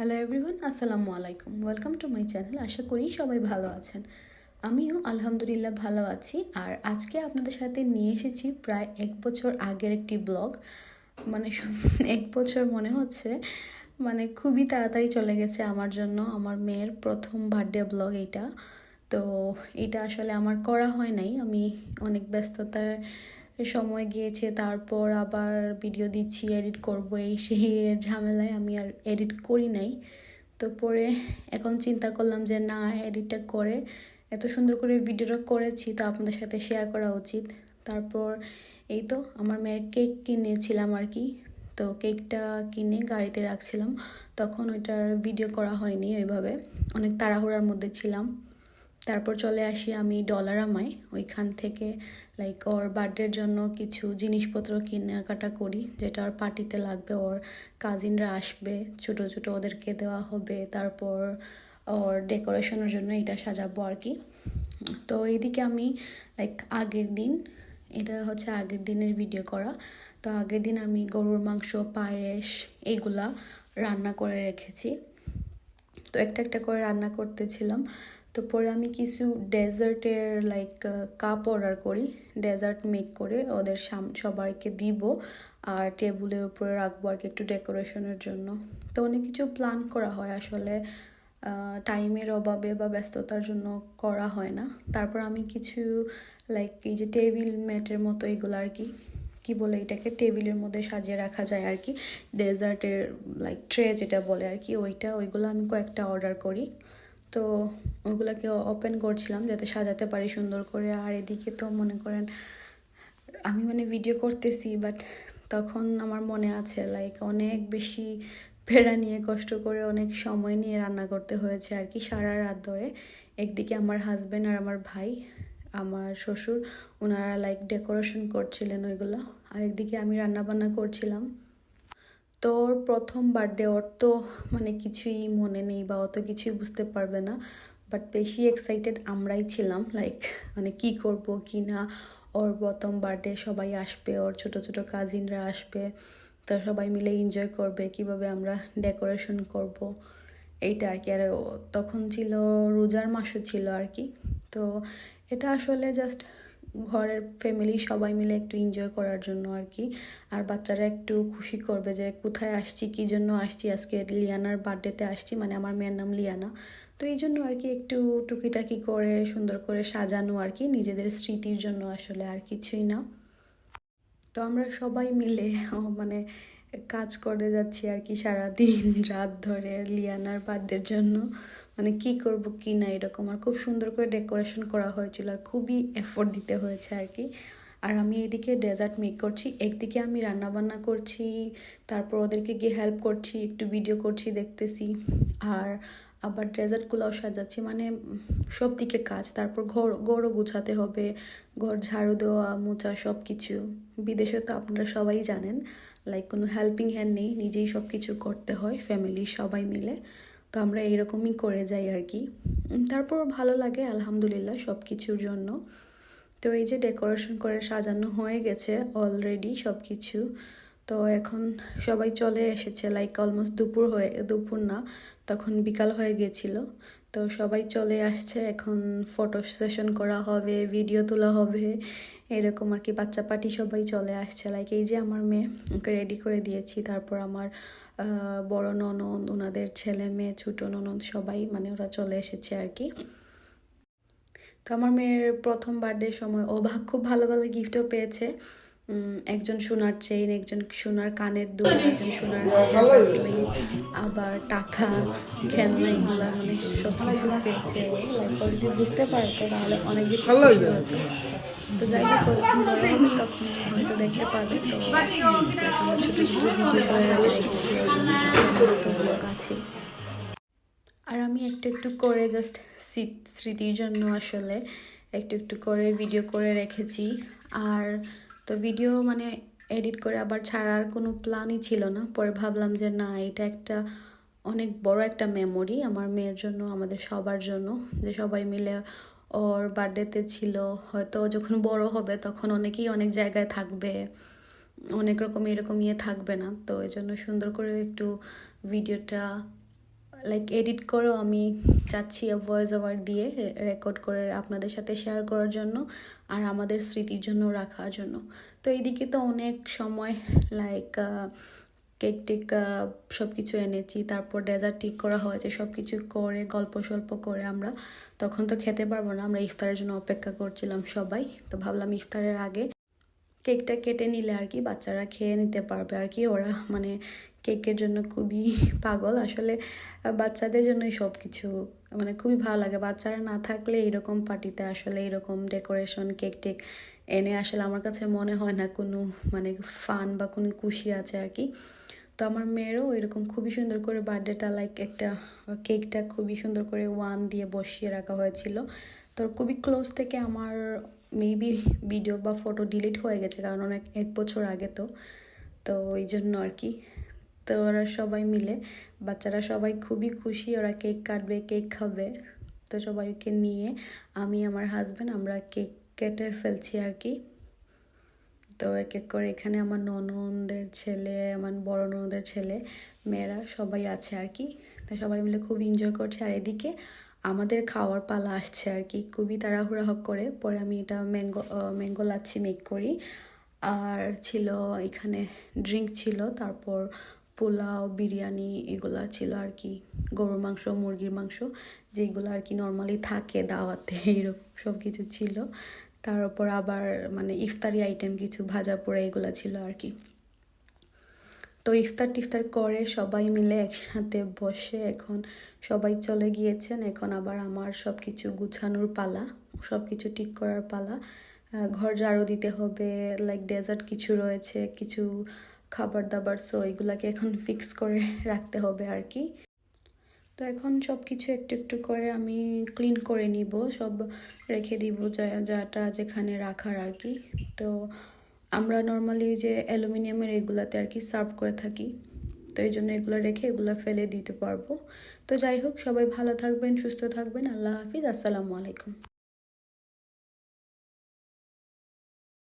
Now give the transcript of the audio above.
Hello everyone আসসালামু আলাইকুম। Welcome to my channel আশা করি সবাই ভালো আছেন। আমিও আলহামদুলিল্লাহ ভালো আছি। আর আজকে আপনাদের সাথে নিয়ে এসেছি প্রায় এক বছর আগের একটি ব্লগ। মানে এক বছর মনে হচ্ছে মানে খুবই তাড়াতাড়ি চলে গেছে আমার জন্য। আমার মেয়ের প্রথম বার্থডে ব্লগ এইটা। তো এটা আসলে আমার করা হয় নাই। আমি অনেক ব্যস্ততার সময় গিয়েছে, তারপর আবার ভিডিও দিচ্ছি এডিট করব। এই সেই ঝামেলায় আমি আর এডিট করি নাই। তো পরে এখন চিন্তা করলাম যে, না এডিটটা করে এত সুন্দর করে ভিডিওটা করেছি, তো আপনাদের সাথে শেয়ার করা উচিত। তারপর এই তো আমার মেয়ের কেক কিনেছিলাম আর কি। তো কেকটা কিনে গাড়িতে রাখছিলাম। তখন ওইটার ভিডিও করা হয়নি ওইভাবে। অনেক তাড়াহুড়ার মধ্যে ছিলাম। তারপর চলে আসি আমি ডলারামায়। ওইখান থেকে লাইক ওর বার্থডের জন্য কিছু জিনিসপত্র কেনাকাটা করি, যেটা ওর পার্টিতে লাগবে। ওর কাজিনরা আসবে, ছোট ছোট ওদেরকে দেওয়া হবে। তারপর ওর ডেকোরেশনের জন্য এটা সাজাবো আর কি। তো এইদিকে আমি লাইক আগের দিন, এটা হচ্ছে আগের দিনের ভিডিও করা। তো আগের দিন আমি গরুর মাংস, পায়েস এইগুলা রান্না করে রেখেছি। তো একটা একটা করে রান্না করতেছিলাম। তো পরে আমি কিছু ডেজার্টের লাইক কাপ অর্ডার করি। ডেজার্ট মেক করে ওদের সাম, সবাইকে দিব আর টেবিলের উপরে রাখব আর কি একটু ডেকোরেশনের জন্য। তো অনেক কিছু প্ল্যান করা হয় আসলে টাইমের অভাবে বা ব্যস্ততার জন্য করা হয় না। তারপর আমি কিছু লাইক এই যে টেবিল ম্যাটের মতো এগুলো আর কি কি বলে এটাকে? টেবিলের মধ্যে সাজিয়ে রাখা যায় আর কি। ডেজার্টের লাইক ট্রে যেটা বলে আর কি, ওইটা, ওইগুলো আমি কয়েকটা অর্ডার করি। তো ওইগুলোকে ওপেন করছিলাম যাতে সাজাতে পারি সুন্দর করে। আর এদিকে তো মনে করেন, আমি মানে ভিডিও করতেছি বাট তখন আমার মনে আছে লাইক অনেক বেশি পেড়া নিয়ে, কষ্ট করে অনেক সময় নিয়ে রান্না করতে হয়েছে আর কি সারা রাত ধরে। একদিকে আমার হাজব্যান্ড আর আমার ভাই, আমার শ্বশুর, ওনারা লাইক ডেকোরেশন করছিলেন ওইগুলো। আর একদিকে আমি রান্না বান্না করছিলাম। তো ওর প্রথম বার্থডে ওর তো মানে কিছুই মনে নেই বা অত কিছুই বুঝতে পারবে না। বাট বেশি এক্সাইটেড আমরাই ছিলাম লাইক মানে কি করব, কি না। ওর প্রথম বার্থডে সবাই আসবে, ওর ছোট ছোট কাজিনরা আসবে, তো সবাই মিলে এনজয় করবে, কীভাবে আমরা ডেকোরেশন করব। এইটা আর কি। আর তখন ছিল রোজার মাসও ছিল আর কি। তো এটা আসলে জাস্ট ঘরের ফ্যামিলি সবাই মিলে একটু এনজয় করার জন্য আর কি। আর বাচ্চারা একটু খুশি করবে যে কোথায় আসছি, কী জন্য আসছি? আজকে লিয়ানার বার্থডেতে আসছি মানে আমার মেয়ের নাম লিয়ানা। তো এই জন্য আর কি একটু টুকিটাকি করে, সুন্দর করে সাজানো আর কি, নিজেদের স্মৃতির জন্য আসলে আর কিছুই না। তো আমরা সবাই মিলে মানে কাজ করে যাচ্ছি আর কি সারাদিন, রাত ধরে লিয়ানার বার্থডের জন্য। মানে কি করব, কি না, এরকম। আর খুব সুন্দর করে ডেকোরেশন করা হয়েছিল আর খুবই এফোর্ট দিতে হয়েছে আর কি। আর আমি এদিকে ডেজার্ট মেক করছি, একদিকে আমি রান্না বান্না করছি, তারপর ওদেরকে গিয়ে হেল্প করছি, একটু ভিডিও করছি, দেখতেছি। আর আবার ডেজার্টগুলোও সাজাচ্ছি মানে সব দিকে কাজ। তারপর ঘর, ঘরও গুছাতে হবে, ঘর ঝাড়ু দেওয়া, মোছা সব কিছু বিদেশে তো আপনারা সবাই জানেন লাইক কোনো হেল্পিং হ্যান্ড নেই, নিজেই সব কিছু করতে হয় ফ্যামিলির সবাই মিলে। তো আমরা এরকমই করে যাই আর কি। তারপর ভালো লাগে আলহামদুলিল্লাহ সব কিছুর জন্য। তো এই যে ডেকোরেশন করে সাজানো হয়ে গেছে অলরেডি সব কিছু তো এখন সবাই চলে এসেছে লাইক অলমোস্ট দুপুর হয়ে, দুপুর না, তখন বিকাল হয়ে গিয়েছিল তো সবাই চলে আসছে, এখন ফটো সেশন করা হবে ভিডিও তোলা হবে, এরকম আর কি। বাচ্চা পার্টি সবাই চলে আসছে লাইক এই যে আমার মেয়ে, ওকে রেডি করে দিয়েছি। তারপর আমার বড় ননদ, ওনাদের ছেলে মেয়ে, ছোটো ননদ, সবাই মানে ওরা চলে এসেছে আর কি। তো আমার মেয়ের প্রথম বার্থডের সময় ও ভাগ খুব ভালো ভালো গিফটও পেয়েছে। একজন সোনার চেইন একজন সোনার কানের দুল একজন সোনার আবার টাকা খেলনা এগুলো মানে সব কিছু পেয়েছে। ও যদি বুঝতে পারতো তাহলে অনেক বেশি খুশি হতো। তো যাই হোক যখন বড় হবে তখন হয়তো দেখতে পারবে তো আমরা ছোটো ছোটো ভিডিও করে রেখেছি জন্য কাছে। আর আমি একটু একটু করে জাস্ট স্মৃতির জন্য আসলে একটু একটু করে ভিডিও করে রেখেছি। আর তো ভিডিও মানে এডিট করে আবার ছাড়ার কোনো প্ল্যানই ছিল না। পরে ভাবলাম যে না, এটা একটা অনেক বড় একটা মেমোরি আমার মেয়ের জন্য, আমাদের সবার জন্য। যে সবাই মিলে ওর বার্থডেতে ছিল, হয়তো যখন বড় হবে তখন অনেকেই অনেক জায়গায় থাকবে, অনেক রকম এরকম ইয়ে থাকবে না। তো এই জন্য সুন্দর করে একটু ভিডিওটা লাইক এডিট করেও আমি চাচ্ছি ভয়েস ওভার দিয়ে রেকর্ড করে আপনাদের সাথে শেয়ার করার জন্য আর আমাদের স্মৃতির জন্য রাখার জন্য। তো এইদিকে তো অনেক সময় লাইক কেক টেক সব কিছু এনেছি, তারপর ডেজার্ট ঠিক করা হয়েছে সব কিছু করে, গল্প সল্প করে আমরা তখন তো খেতে পারব না, আমরা ইফতারের জন্য অপেক্ষা করছিলাম সবাই, তো ভাবলাম ইফতারের আগে কেকটা কেটে নিলে আর কি বাচ্চারা খেয়ে নিতে পারবে আর কি। ওরা মানে কেকের জন্য খুবই পাগল। আসলে বাচ্চাদের জন্যই সব কিছু মানে খুবই ভালো লাগে। বাচ্চারা না থাকলে এরকম পার্টিতে আসলে এরকম ডেকোরেশন কেক টেক এনে আসলে আমার কাছে মনে হয় না কোনো মানে ফান বা কোনো খুশি আছে আর কি। তো আমার মেয়েরও এরকম খুবই সুন্দর করে বার্থডেটা লাইক একটা কেকটা খুবই সুন্দর করে ওয়ান দিয়ে বসিয়ে রাখা হয়েছিল। তো খুবই ক্লোজ থেকে আমার মেবি ভিডিও বা ফটো ডিলিট হয়ে গেছে, কারণ অনেক, এক বছর আগে তো। তো ওই জন্য আর কি। তো ওরা সবাই মিলে, বাচ্চারা সবাই খুবই খুশি, ওরা কেক কাটবে কেক খাবে। তো সবাইকে নিয়ে আমি, আমার হাজব্যান্ড আমরা কেক কেটে ফেলছি আর কি। তো এক এক করে এখানে আমার ননদের ছেলে, আমার বড় ননদের ছেলে, মেয়েরা সবাই আছে আর কি। তো সবাই মিলে খুব এনজয় করছে। আর এদিকে আমাদের খাওয়ার পালা আসছে আর কি। খুবই তাড়াহুড়া হক করে। পরে আমি এটা ম্যাঙ্গো ম্যাঙ্গো লাচ্ছি মেক করি। আর ছিল এখানে ড্রিঙ্ক ছিল, তারপর পোলাও, বিরিয়ানি এগুলা ছিল আর কি। গরুর মাংস, মুরগির মাংস যেগুলো আর কি নর্মালি থাকে দাওয়াতে এইরকম সব কিছু ছিল। তার উপর আবার মানে ইফতারি আইটেম কিছু ভাজা পোড়া এগুলো ছিল আর কি। তো ইফতার টিফতার করে সবাই মিলে একসাথে বসে এখন সবাই চলে গিয়েছেন। এখন আবার আমার সব কিছু গুছানোর পালা সব কিছু ঠিক করার পালা। ঘর ঝাড়ু দিতে হবে লাইক ডেজার্ট কিছু রয়েছে, কিছু খাবার দাবার সো এগুলাকে এখন ফিক্স করে রাখতে হবে আর কি। তো এখন সব কিছু একটু একটু করে আমি ক্লিন করে নিব, সব রেখে দিব যা যাটা যেখানে রাখার আর কি। তো আমরা নর্মালি যে অ্যালুমিনিয়ামের এগুলাতে আর কি সার্ভ করে থাকি, তো এই জন্য এগুলো রেখে এগুলো ফেলে দিতে পারব। তো যাই হোক, সবাই ভালো থাকবেন, সুস্থ থাকবেন, আল্লাহ হাফিজ, আসসালামু আলাইকুম।